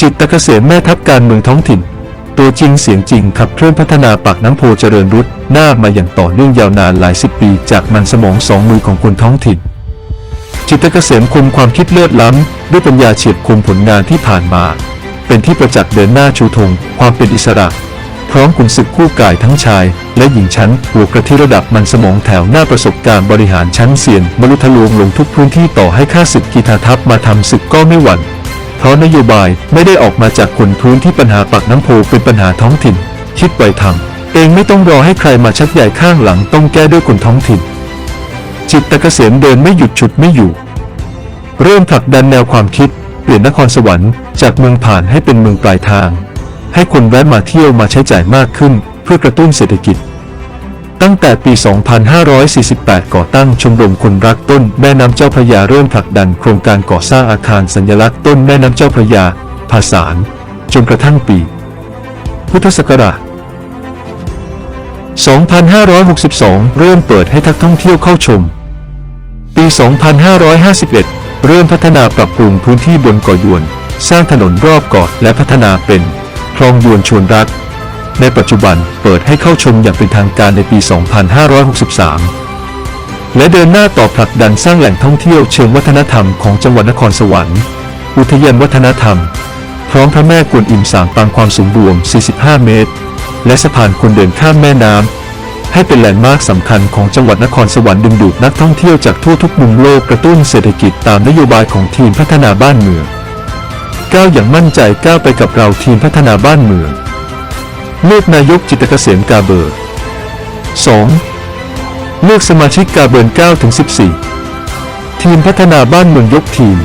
จิตตะเกษมแม่ทัพการเมืองท้องถิ่น ตัวจริงเสียงจริงขับเคลื่อนพัฒนาปากน้ำโพเจริญรุดหน้ามาอย่างต่อเนื่องยาวนานหลายสิบปี จากมันสมองสองมือของคนท้องถิ่น จิตตะเกษมคมความคิดเลิศล้ำ ด้วยปัญญาเฉียบคมผลงานที่ผ่านมา เป็นที่ประจักษ์เดินหน้าชูธงความเป็นอิสระพร้อมขุนศึกคู่กายทั้งชายและหญิงชั้นหัวกระที่ระดับมันสมองแถวหน้าประสบการณ์บริหารชั้นเซียนมรุทะลวงลงทุกพื้นที่ต่อให้ข้าศึกกีทาทัพมาทำศึกก็ไม่หวั่น เพราะนโยบายไม่ได้ออกมาจากคนพื้นที่ปัญหาปากน้ำโพเป็นปัญหาท้องถิ่น คิดไวทำเองไม่ต้องรอให้ใครมาชักใหญ่ข้างหลังต้องแก้ด้วยคนท้องถิ่น จิตตะเกษมเดินไม่หยุดฉุดไม่อยู่ เริ่มผลักดันแนวความคิด เปลี่ยนนครสวรรค์จากเมืองผ่านให้เป็นเมืองปลายทาง ให้คนแวะมาเที่ยวมาใช้จ่ายมากขึ้น เพื่อกระตุ้นเศรษฐกิจ ตั้งแต่ปี 2548 ก่อตั้งชมรมคนรักต้นแม่น้ำเจ้าพระยาเริ่มผลักดันโครงการก่อสร้างอาคารสัญลักษณ์ต้นแม่น้ำเจ้าพระยา ภาษานจนกระทั่งปี พุทธศักราช 2562 เริ่มเปิดให้ทักท่องเที่ยวเข้าชม ปี 2551 เริ่มพัฒนาปรับปรุงพื้นที่บนเกาะยวน สร้างถนนรอบเกาะและพัฒนาเป็นคลองยวนชวนรัก ในปัจจุบันเปิดให้เข้าชมอย่างเป็นทางการในปี 2563 และเดินหน้าต่อผลักดันสร้างแหล่งท่องเที่ยวเชิงวัฒนธรรมของจังหวัดนครสวรรค์ อุทยานวัฒนธรรม พร้อมพระแม่กวนอิมสามปางความสูงรวม 45 เมตร และสะพานคนเดินข้ามแม่น้ำ ให้เป็นแหล่งมาร์คสำคัญของจังหวัดนครสวรรค์ดึงดูดนักท่องเที่ยวจากทั่วทุกมุมโลกกระตุ้นเศรษฐกิจตามนโยบายของทีมพัฒนาบ้านเมืองก้าวอย่างมั่นใจก้าวไปกับเราทีมพัฒนาบ้านเมือง เลือกนายกจิตรเกษมกาเบอร์ 2. เลือกสมาชิกกาเบิร์น9ถึง14 ทีมพัฒนาบ้านเมืองยกทีม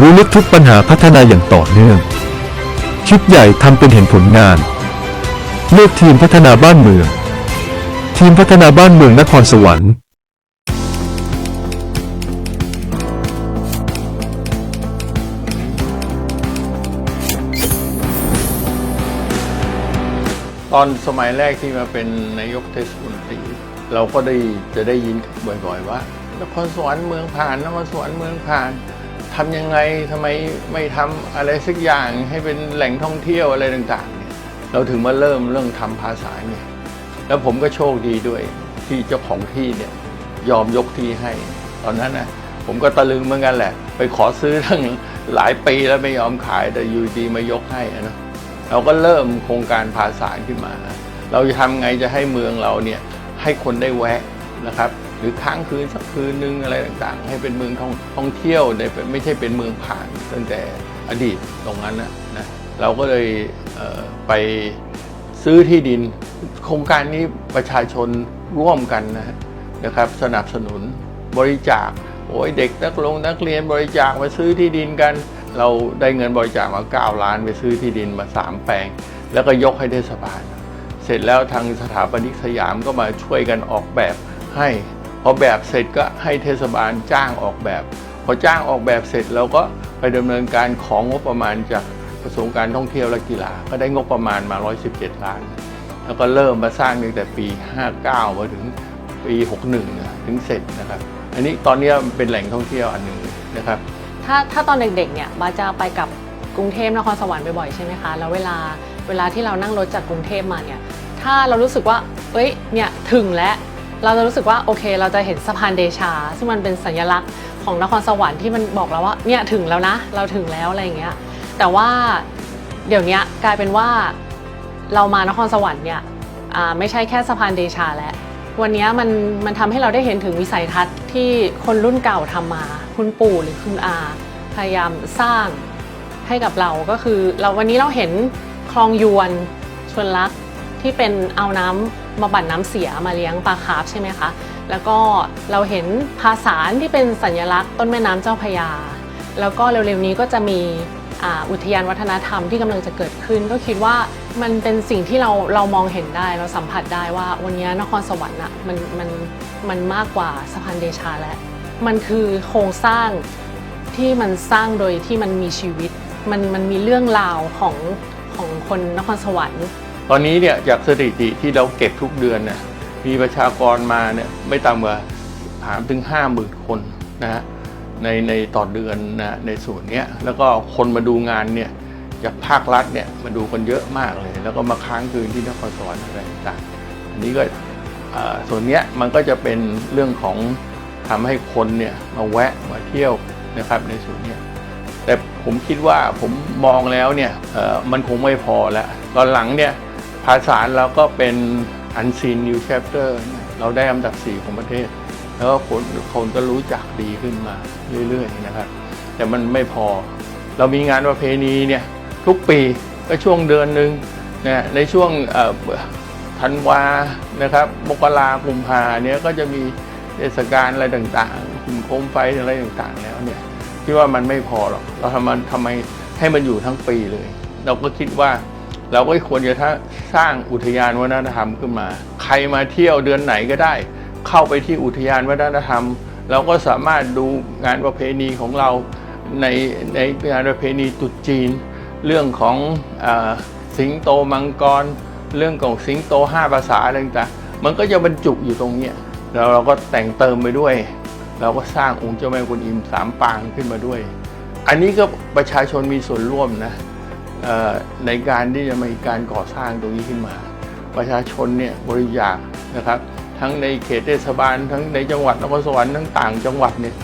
รู้ลึกทุกปัญหาพัฒนาอย่างต่อเนื่อง คิดใหญ่ทำเป็นเห็นผลงาน เลือกทีมพัฒนาบ้านเมือง ทีมพัฒนาบ้านเมืองนครสวรรค์ ตอนสมัยแรกที่มาเป็นนายกเทศมนตรีเราก็ได้จะได้ยินบ่อยๆว่านครสวรรค์เมืองผ่านนครสวรรค์เมืองผ่านทำยังไงทำไมไม่ทำอะไรสักอย่างให้เป็นแหล่งท่องเที่ยวอะไรต่างๆเนี่ยเราถึงมาเริ่มเรื่องทำภาษาเนี่ยแล้วผมก็โชคดีด้วยที่เจ้าของที่เนี่ยยอมยกที่ให้ ตอนนั้นนะผมก็ตะลึงเหมือนกันแหละ ไปขอซื้อทั้งหลายปีแล้วไม่ยอมขายแต่อยูดีมายกให้เนาะ เราก็เริ่มโครงการภาษาขึ้นมา เราจะทำไงจะให้เมืองเราเนี่ยให้คนได้แวะนะครับ หรือค้างคืนสักคืนนึงอะไรต่างๆ ให้เป็นเมืองท่องท่องเที่ยวในไม่ใช่เป็นเมืองผ่านตั้งแต่อดีตตรงนั้นนะนะเราก็เลยเไปซื้อที่ดิน โครงการนี้ประชาชนร่วมกันนะนะครับ สนับสนุนบริจาคโอ้ยเด็กนักลงนักเรียนบริจาคมาซื้อที่ดินกัน เราได้เงินบริจาคมา 9 ล้านไปซื้อที่ดินมา 3 แปลง แล้วก็ยกให้เทศบาล เสร็จแล้วทางสถาปนิกสยามก็มาช่วยกันออกแบบให้พอแบบเสร็จก็ให้เทศบาลจ้างออกแบบ พอจ้างออกแบบเสร็จเราก็ไปดำเนินการของงบประมาณจากกระทรวงการท่องเที่ยวและกีฬา ก็ได้งบประมาณมา 117 ล้าน แล้วก็เริ่มมาสร้างตั้งแต่ปี 59 มาถึงปี 61นะถึงเสร็จนะครับ อันนี้ตอนนี้เป็นแหล่งท่องเที่ยวอันหนึ่งนะครับ ถ้าถ้าตอนเด็กๆเนี่ยบาจะไปกับกรุงเทพนครสวรรค์บ่อยๆใช่ไหมคะแล้วเวลาเวลาที่เรานั่งรถจากกรุงเทพมาเนี่ยถ้าเรารู้สึกว่าเอ้ยเนี่ยถึงแล้วเราจะรู้สึกว่าโอเค เราจะเห็นสะพานเดชา ซึ่งมันเป็นสัญลักษณ์ของนครสวรรค์ที่มันบอกเราว่าเนี่ยถึงแล้วนะ เราถึงแล้วอะไรอย่างเงี้ยแต่ว่าเดี๋ยวนี้กลายเป็นว่าเรามานครสวรรค์เนี่ยไม่ใช่แค่สะพานเดชาแล้ว วันนี้มันมันทำให้เราได้เห็นถึงวิสัยทัศน์ที่คนรุ่นเก่าทำมา คุณปู่หรือคุณอา พยายามสร้างให้กับเราก็คือ เราวันนี้เราเห็นคลองยวนชวนลักที่เป็นเอาน้ำมาบั่นน้ำเสียมาเลี้ยงปลาคาร์ฟใช่ไหมคะ แล้วก็เราเห็นภาษาที่เป็นสัญลักษณ์ต้นแม่น้ำเจ้าพยา แล้วก็เร็วๆนี้ก็จะมีอ่าอุทยานวัฒนธรรมที่กำลังจะเกิดขึ้นก็คิดว่า มันเป็นสิ่งที่เราเรามองเห็นได้เราสัมผัสได้ว่าวันนี้นครสวรรค์อะมันมันมันมากกว่าสะพานเดชาแล้วมันคือโครงสร้างที่มันสร้างโดยที่มันมีชีวิต มันมันมีเรื่องราวของของคนนครสวรรค์ ตอนนี้เนี่ยจากสถิติที่เราเก็บทุกเดือนเนี่ยมีประชากรมาเนี่ยไม่ต่ำกว่าถามถึงห้าหมื่นคนนะฮะในในต่อเดือนนะในส่วนเนี้ยแล้วก็คนมาดูงานเนี่ย จากภาครัฐเนี่ยมาดูกันเยอะมากเลย แล้วก็มาค้างคืนที่นครสวรรค์อะไรต่างๆอันนี้ก็ส่วนเนี้ยมันก็จะเป็นเรื่องของทำให้คนเนี่ยมาแวะมาเที่ยวนะครับในส่วนเนี้ยแต่ผมคิดว่าผมมองแล้วเนี่ยมันคงไม่พอแล้วตอนหลังเนี่ยภาษาเราก็เป็น unseen new chapter เราได้อันดับ4ของประเทศ แล้วก็คนคนก็รู้จักดีขึ้นมาเรื่อยๆนะครับ แต่มันไม่พอ เรามีงานประเพณีเนี่ย ทุกปีก็ช่วงเดือนหนึ่งนะในช่วงธันวานะครับมกรากุมภาเนี่ยก็จะมีเทศกาลอะไรต่างๆคุณโคมไฟอะไรต่างๆ แล้วเนี่ยคิดว่ามันไม่พอหรอกเราทำมันทำไมให้มันอยู่ทั้งปีเลย เราก็คิดว่าเราก็ควรจะถ้าสร้างอุทยานวัฒนธรรมขึ้นมา ใครมาเที่ยวเดือนไหนก็ได้ เข้าไปที่อุทยานวัฒนธรรม เราก็สามารถดูงานประเพณีของเราในในงานประเพณีตรุษจีน เรื่องของอสิงโตมังกร เรื่องของสิงโตห้าภาษาอะไรต่างๆมันก็จะบรรจุอยู่ตรงนี้แล้วเราก็แต่งเติมไปด้วย เราก็สร้างองค์เจ้าแม่กุนอิมสามปางขึ้นมาด้วย อันนี้ก็ประชาชนมีส่วนร่วมนะในการที่จะมีการก่อสร้างตรงนี้ขึ้นมา ประชาชนเนี่ยบริจาคนะครับ ทั้งในเขตเทศบาล ทั้งในจังหวัดนครสวรรค์ทั้งต่างจังหวัดเนี่ย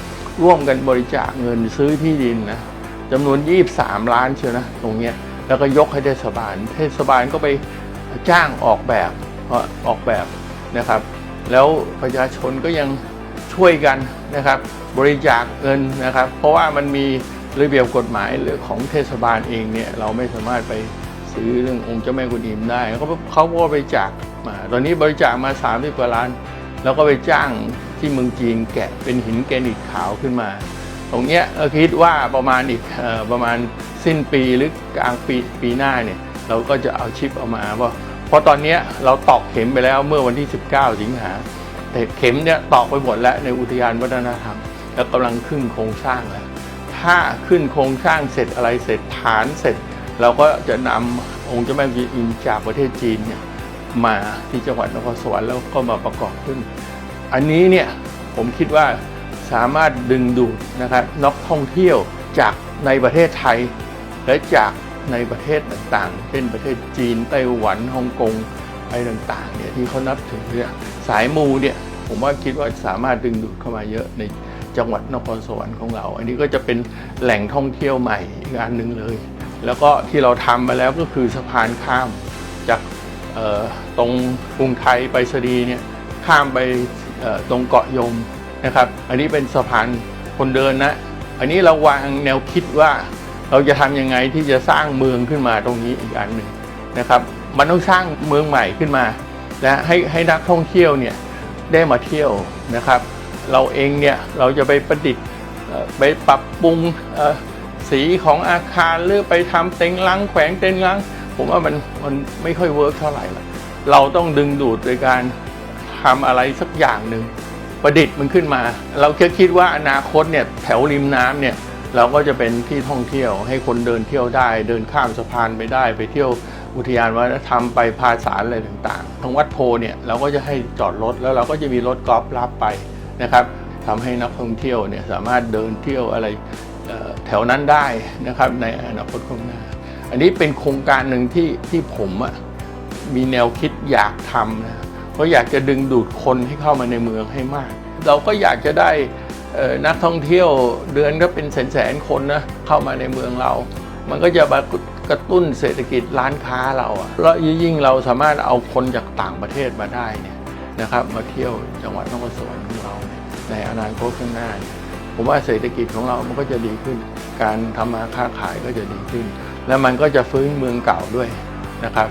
ร่วมกันบริจาคเงินซื้อที่ดินนะ จำนวน 23 ล้านเชียวนะตรงเนี้ยแล้วก็ยกให้เทศบาล เทศบาลก็ไปจ้างออกแบบออกแบบนะครับ แล้วประชาชนก็ยังช่วยกันนะครับ บริจาคเงินนะครับ เพราะว่ามันมีระเบียบกฎหมายเรื่องของเทศบาลเองเนี่ยเราไม่สามารถไปซื้อเรื่ององค์เจ้าแม่กุนอิมได้เขาเขาก็บริจาคมา ตอนนี้บริจาคมา30กว่าล้าน แล้วก็ไปจ้างที่เมืองจีนแกะเป็นหินแกรนิตขาวขึ้นมา ตรงเนี้ยเราคิดว่าประมาณอีกประมาณสิ้นปีหรือกลางปีปีหน้าเนี่ยเราก็จะเอาชิปเอามาว่าเพราะตอนนี้เราตอกเข็มไปแล้วเมื่อวันที่ 19 สิงหาแต่เข็มเนี่ยตอกไปหมดแล้วในอุทยานวัฒนธรรม แล้วกำลังขึ้นโครงสร้างแล้วถ้าขึ้นโครงสร้างเสร็จอะไรเสร็จฐานเสร็จ เราก็จะนำองค์เจ้าแม่กุนอิมจากประเทศจีนเนี่ยมาที่จังหวัดนครสวรรค์แล้วก็มาประกอบขึ้น อันนี้เนี่ยผมคิดว่า สามารถดึงดูดนะครับนักท่องเที่ยวจากในประเทศไทย และจากในประเทศต่างๆ เช่นประเทศจีนไต้หวันฮ่องกงอะไรต่างๆเนี่ยที่เขานับถือเนี่ยสายมูเนี่ยผมว่าคิดว่าสามารถดึงดูดเข้ามาเยอะในจังหวัดนครสวรรค์ของเรา อันนี้ก็จะเป็นแหล่งท่องเที่ยวใหม่อีกอันหนึ่งเลย แล้วก็ที่เราทำมาแล้วก็คือสะพานข้ามจากตรงกรุงไทยไปสดีเนี่ยข้ามไปตรงเกาะยม นะครับ อันนี้เป็นสะพานคนเดินนะ อันนี้เราวางแนวคิดว่าเราจะทำยังไงที่จะสร้างเมืองขึ้นมาตรงนี้อีกอันหนึ่งนะครับ มันต้องสร้างเมืองใหม่ขึ้นมา และให้ให้นักท่องเที่ยวเนี่ยได้มาเที่ยวนะครับ เราเองเนี่ยเราจะไปประดิษฐ์ไปปรับปรุงสีของอาคารหรือไปทำเต็งลังแขวงเต็งลังผมว่ามันมันไม่ค่อยเวิร์กเท่าไหร่ละเราต้องดึงดูดโดยการทำอะไรสักอย่างหนึ่ง ประดิษฐ์มันขึ้นมา เราแค่คิดว่าอนาคตเนี่ยแถวริมน้ำเนี่ยเราก็จะเป็นที่ท่องเที่ยว ให้คนเดินเที่ยวได้ เดินข้ามสะพานไปได้ ไปเที่ยวอุทยานวัฒนธรรมไปพาสารอะไรต่างๆทางวัดโพเนี่ยเราก็จะให้จอดรถแล้วเราก็จะมีรถกอล์ฟรับไปนะครับทำให้นักท่องเที่ยวเนี่ยสามารถเดินเที่ยวอะไรแถวนั้นได้นะครับในอนาคตข้างหน้า อันนี้เป็นโครงการหนึ่งที่ที่ผมอะมีแนวคิดอยากทำนะ เพราะอยากจะดึงดูดคนให้เข้ามาในเมืองให้มาก เราก็อยากจะได้นักท่องเที่ยวเดือนก็เป็นแสนๆคนนะเข้ามาในเมืองเรา มันก็จะมากระตุ้นเศรษฐกิจร้านค้าเราอะแล้วยิ่งเราสามารถเอาคนจากต่างประเทศมาได้เนี่ยนะครับมาเที่ยวจังหวัดนครสวรรค์ของเราในอนาคตข้างหน้า ผมว่าเศรษฐกิจของเรา มันก็จะดีขึ้น การทำมาค้าขายก็จะดีขึ้น แล้วมันก็จะฟื้นเมืองเก่าด้วยนะครับ